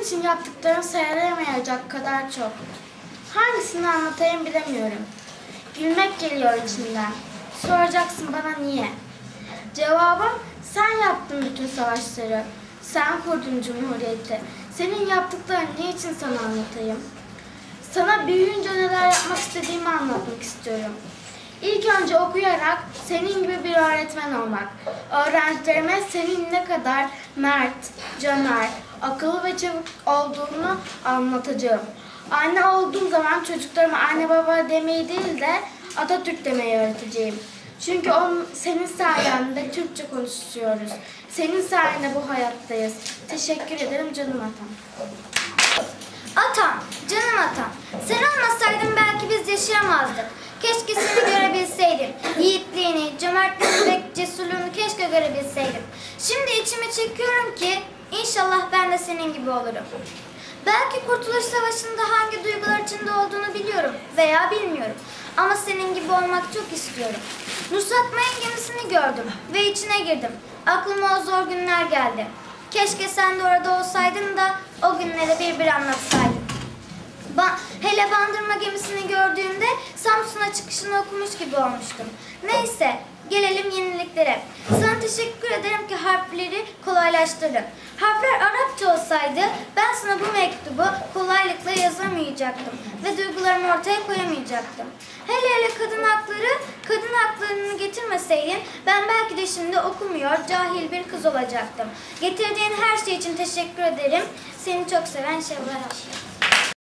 Senin için yaptıkların sayılamayacak kadar çok. Hangisini anlatayım bilemiyorum. Gülmek geliyor içimden. Soracaksın bana niye? Cevabım sen yaptın bütün savaşları. Sen kurdun cumhuriyeti. Senin yaptıkların niçin sana anlatayım? Sana büyüyünce neler yapmak istediğimi anlatmak istiyorum. İlk önce okuyarak senin gibi bir öğretmen olmak. Öğrencilerime senin ne kadar mert, cömert, akıllı ve çabuk olduğunu anlatacağım. Anne olduğum zaman çocuklarıma anne baba demeyi değil de Atatürk demeyi öğreteceğim. Çünkü on, senin sayende Türkçe konuşuyoruz. Senin sayende bu hayattayız. Teşekkür ederim canım atam. Atam, canım atam. Sen olmasaydın belki biz yaşayamazdık. Keşke seni görebilseydim. Yiğitliğini, cömertliğini ve cesurluğunu keşke görebilseydim. Şimdi içime çekiyorum ki inşallah ben de senin gibi olurum. Belki Kurtuluş Savaşı'nda hangi duygular içinde olduğunu biliyorum veya bilmiyorum. Ama senin gibi olmak çok istiyorum. Nusrat Mayın gemisini gördüm ve içine girdim. Aklıma o zor günler geldi. Keşke sen de orada olsaydın da o günleri bir bir anlatsaydın. Ba hele bandırma gemisini gördüğümde Samsun'a çıkışını okumuş gibi olmuştum. Neyse teşekkür ederim ki harfleri kolaylaştırdın. Harfler Arapça olsaydı ben sana bu mektubu kolaylıkla yazamayacaktım ve duygularımı ortaya koyamayacaktım. Hele hele kadın hakları, kadın haklarını getirmeseydin ben belki de şimdi okumuyor, cahil bir kız olacaktım. Getirdiğin her şey için teşekkür ederim. Seni çok seven Şevval Aşkı.